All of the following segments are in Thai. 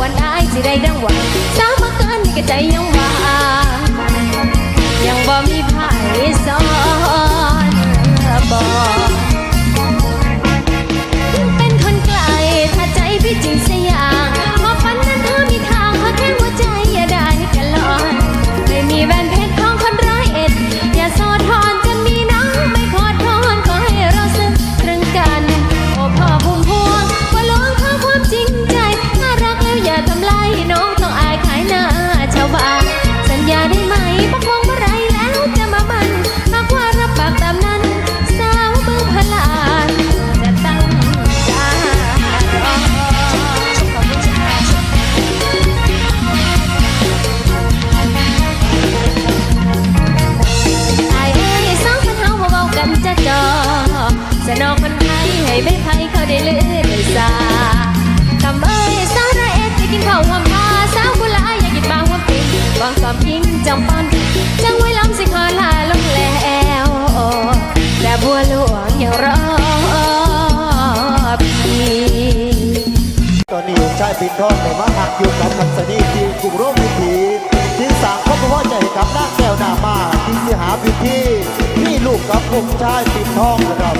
วันอายสิได้ดังหวังสาวมาเกินนี่ก็ใจยังว่ายังบ่มีผ้ามีซ้อนบ่ สินทอดในมาหักอยู่กับขันสนีที่กลุ่มร่วมวิถีที่สามครอบครัวใจกับนางแก้วนามาที่สิหาพิธีพี่ลูกกับผมชายตินทองนะครับ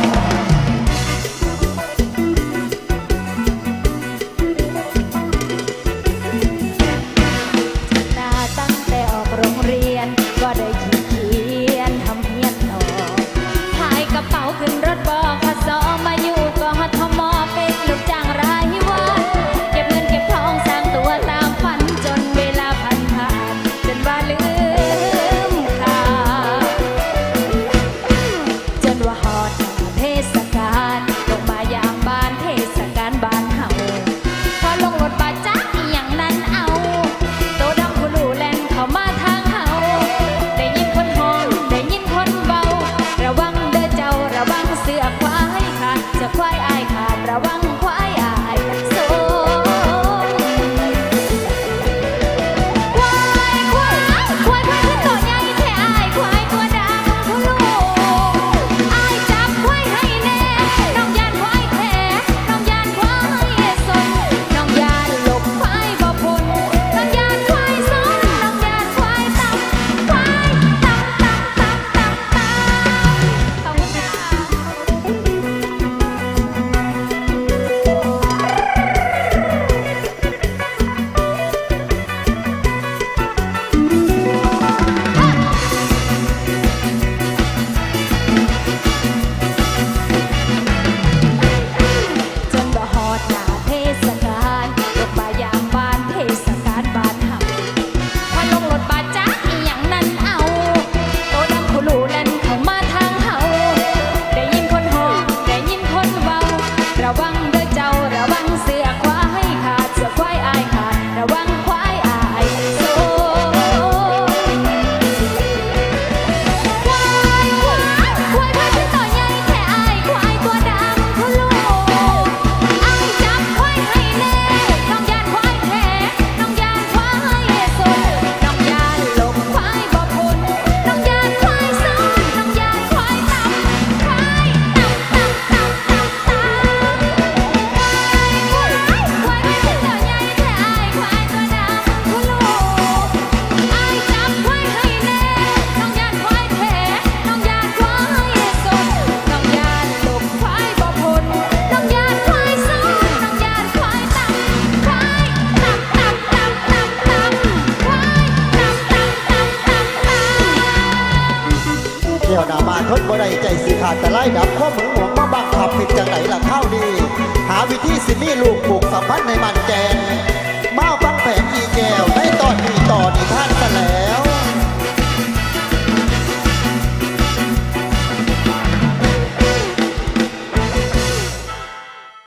วหน้าบ้านทนบ่ได้ใจสิขาดแต่ไล่ดับข้อมือหวงมาบังคับเป็นจังไหนล่ะเข้าดี หาวิธีสิมีลูกปลูกสัมพันธ์ในมันแกนมาฟังแผงอีแก้วในตอนนี้ตอนนี้ท่านซะแล้ว